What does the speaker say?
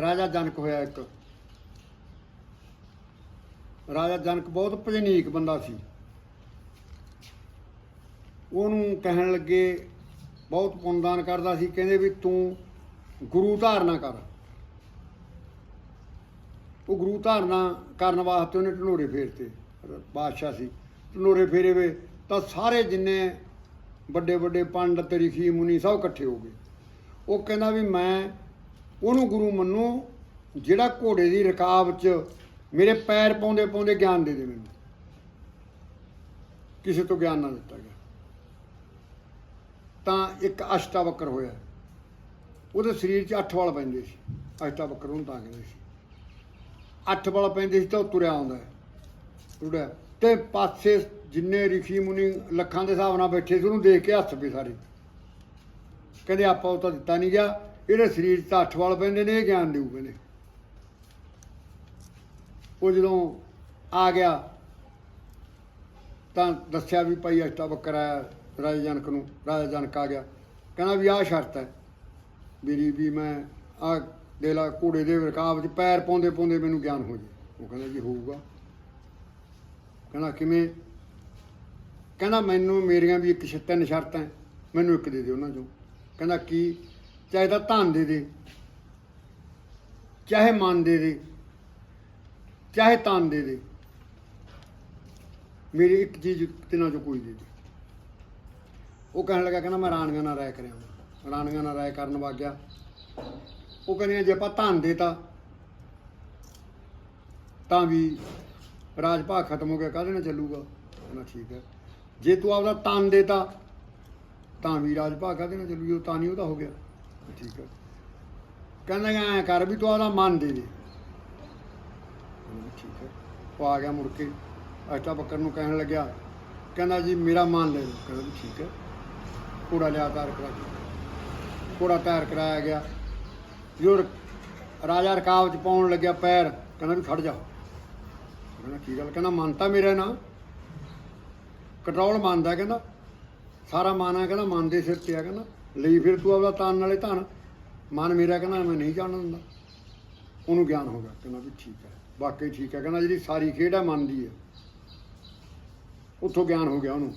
ਰਾਜਾ ਜਨਕ ਹੋਇਆ ਇੱਕ। ਰਾਜਾ ਜਨਕ ਬਹੁਤ ਭਜਨੀਕ ਬੰਦਾ ਸੀ। ਉਹਨੂੰ ਕਹਿਣ ਲੱਗੇ, ਬਹੁਤ ਪੁੰਨਦਾਨ ਕਰਦਾ ਸੀ, ਕਹਿੰਦੇ ਵੀ ਤੂੰ ਗੁਰੂ ਧਾਰਨਾ ਕਰ। ਉਹ ਗੁਰੂ ਧਾਰਨਾ ਕਰਨ ਵਾਸਤੇ ਉਹਨੇ ਢਨੋਰੇ ਫੇਰਤੇ। ਬਾਦਸ਼ਾਹ ਸੀ। ਢਨੋਰੇ ਫੇਰੇ ਵੇ ਤਾਂ ਸਾਰੇ ਜਿੰਨੇ ਵੱਡੇ ਵੱਡੇ ਪੰਡਤ, ਰਿਸ਼ੀ, ਮੁਨੀ ਸਭ ਇਕੱਠੇ ਹੋ ਗਏ। ਉਹ ਕਹਿੰਦਾ ਵੀ ਮੈਂ ਉਹਨੂੰ ਗੁਰੂ ਮੰਨੋ, ਜਿਹੜਾ ਘੋੜੇ ਦੀ ਰਕਾਬ 'ਚ ਮੇਰੇ ਪੈਰ ਪਾਉਂਦੇ ਪਾਉਂਦੇ ਗਿਆਨ ਦੇ ਦੇ ਮੈਨੂੰ। ਕਿਸੇ ਤੋਂ ਗਿਆਨ ਨਾ ਦਿੱਤਾ ਗਿਆ। ਤਾਂ ਇੱਕ ਅਸ਼ਟਾਵਕਰ ਹੋਇਆ। ਉਹਦੇ ਸਰੀਰ 'ਚ ਅੱਠ ਵਾਲ ਪੈਂਦੇ ਸੀ। ਅਸ਼ਟਾਵਕਰ ਉਹਨੂੰ ਤਾਂ ਕਹਿੰਦੇ ਸੀ। ਅੱਠ ਵਾਲ ਪੈਂਦੇ ਸੀ ਤਾਂ ਉਹ ਤੁਰਿਆ ਆਉਂਦਾ ਹੈ। ਤੇ ਪਾਸੇ ਜਿੰਨੇ ਰਿਸ਼ੀ ਮੁਨੀ ਲੱਖਾਂ ਦੇ ਹਿਸਾਬ ਨਾਲ ਬੈਠੇ ਸੀ, ਉਹਨੂੰ ਦੇਖ ਕੇ ਹੱਸ ਪਏ ਸਾਰੇ। ਕਹਿੰਦੇ, ਆਪਾਂ ਉਹ ਤਾਂ ਦਿੱਤਾ ਨਹੀਂ ਗਿਆ। ਇਹਦੇ ਸਰੀਰ 'ਚ ਤਾਂ ਅੱਠ ਵਾਲ ਪੈਂਦੇ ਨੇ, ਇਹ ਗਿਆਨ ਦੇਊ ਕਹਿੰਦੇ ਉਹ ਜਦੋਂ ਆ ਗਿਆ, ਤਾਂ ਦੱਸਿਆ ਵੀ ਭਾਈ ਅਸ਼ਟਾਵਕਰ ਆਇਆ ਰਾਜਾ ਜਨਕ ਨੂੰ, ਰਾਜਾ ਜਨਕ ਆ ਗਿਆ। ਕਹਿੰਦਾ ਵੀ ਆਹ ਸ਼ਰਤ ਹੈ ਮੇਰੀ ਵੀ ਮੈਂ ਆ ਦੇ ਲਾ ਘੋੜੇ ਦੇ ਰਕਾਬ 'ਚ ਪੈਰ ਪਾਉਂਦੇ ਪਾਉਂਦੇ ਮੈਨੂੰ ਗਿਆਨ ਹੋ ਜੇ। ਉਹ ਕਹਿੰਦਾ ਜੀ ਹੋਊਗਾ। ਕਹਿੰਦਾ ਕਿਵੇਂ? ਕਹਿੰਦਾ ਮੈਨੂੰ ਮੇਰੀਆਂ ਵੀ ਇੱਕ ਤਿੰਨ ਸ਼ਰਤਾਂ ਮੈਨੂੰ ਇੱਕ ਦੇ ਦਿਓ ਉਹਨਾਂ ਚੋਂ। ਕਹਿੰਦਾ ਕੀ? ਚਾਹੇ ਤਾਂ ਧਨ ਦੇ ਦੇ, ਚਾਹੇ ਮਨ ਦੇ ਦੇ, ਚਾਹੇ ਤਨ ਦੇ ਦੇ। ਮੇਰੀ ਇੱਕ ਚੀਜ਼ ਤਿੰਨਾਂ ਚੋਂ ਕੋਈ ਦੇ ਦੇ। ਉਹ ਕਹਿਣ ਲੱਗਾ, ਕਹਿੰਦਾ ਮੈਂ ਰਾਣੀਆਂ ਨਾਲ ਰਾਇ ਕਰਿਆ ਵਾਂ। ਰਾਣੀਆਂ ਨਾਲ ਰਾਇ ਕਰਨ ਵਗ ਗਿਆ। ਉਹ ਕਹਿੰਦੀਆਂ ਜੇ ਆਪਾਂ ਧਨ ਦੇਤਾ ਤਾਂ ਵੀ ਰਾਜ ਭਾਗ ਖਤਮ ਹੋ ਗਿਆ, ਕਾਹਦੇ ਨਾਲ ਚੱਲੂਗਾ? ਕਹਿੰਦਾ ਠੀਕ ਹੈ। ਜੇ ਤੂੰ ਆਪਦਾ ਤਨ ਦੇਤਾ ਤਾਂ ਵੀ ਰਾਜ ਭਾਗ ਕਾਹਦੇ ਨਾਲ ਚੱਲੂ ਤਾਂ ਨਹੀਂ ਉਹਦਾ ਹੋ ਗਿਆ। ਠੀਕ ਹੈ। ਕਹਿੰਦਾ ਐ ਕਰ ਵੀ ਤੂੰ ਆਪਦਾ ਮਨ ਦੇ ਦੇ। ਠੀਕ ਹੈ। ਉਹ ਆ ਗਿਆ ਮੁੜ ਕੇ। ਅਸ਼ਟਾ ਬੱਕਰ ਨੂੰ ਕਹਿਣ ਲੱਗਿਆ। ਕਹਿੰਦਾ ਜੀ ਮੇਰਾ ਮਨ ਲੈ ਲਓ। ਕਹਿੰਦਾ ਵੀ ਠੀਕ ਹੈ। ਘੋੜਾ ਲਿਆ ਤਿਆਰ ਕਰਾ ਕੇ। ਘੋੜਾ ਤਿਆਰ ਕਰਾਇਆ ਗਿਆ। ਜੋ ਰਾਜਾ ਰਕਾਬ ਚ ਪਾਉਣ ਲੱਗਿਆ ਪੈਰ, ਕਹਿੰਦਾ ਵੀ ਖੜ ਜਾ। ਕਹਿੰਦਾ ਕੀ ਗੱਲ? ਕਹਿੰਦਾ ਮਨ ਤਾਂ ਮੇਰਾ ਨਾ। ਕੰਟਰੋਲ ਮੰਨਦਾ ਕਹਿੰਦਾ ਸਾਰਾ ਮਨ ਆ ਕਹਿੰਦਾ ਮਨ ਦੇ ਸਿਰ ਤੇ ਆ ਕਹਿੰਦਾ ਲਈ ਫਿਰ ਤੂੰ ਆਪਦਾ ਤਨ ਨਾਲੇ ਧਨ। ਮਨ ਮੇਰਾ ਕਹਿੰਦਾ ਮੈਂ ਨਹੀਂ ਜਾਣਨ ਦਿੰਦਾ ਉਹਨੂੰ ਗਿਆਨ ਹੋ ਗਿਆ, ਕਹਿੰਦਾ ਵੀ ਠੀਕ ਹੈ। ਵਾਕਈ ਠੀਕ ਹੈ, ਕਹਿੰਦਾ ਜਿਹੜੀ ਸਾਰੀ ਖੇਡ ਹੈ ਮਨ ਦੀ ਹੈ। ਉੱਥੋਂ ਗਿਆਨ ਹੋ ਗਿਆ ਉਹਨੂੰ।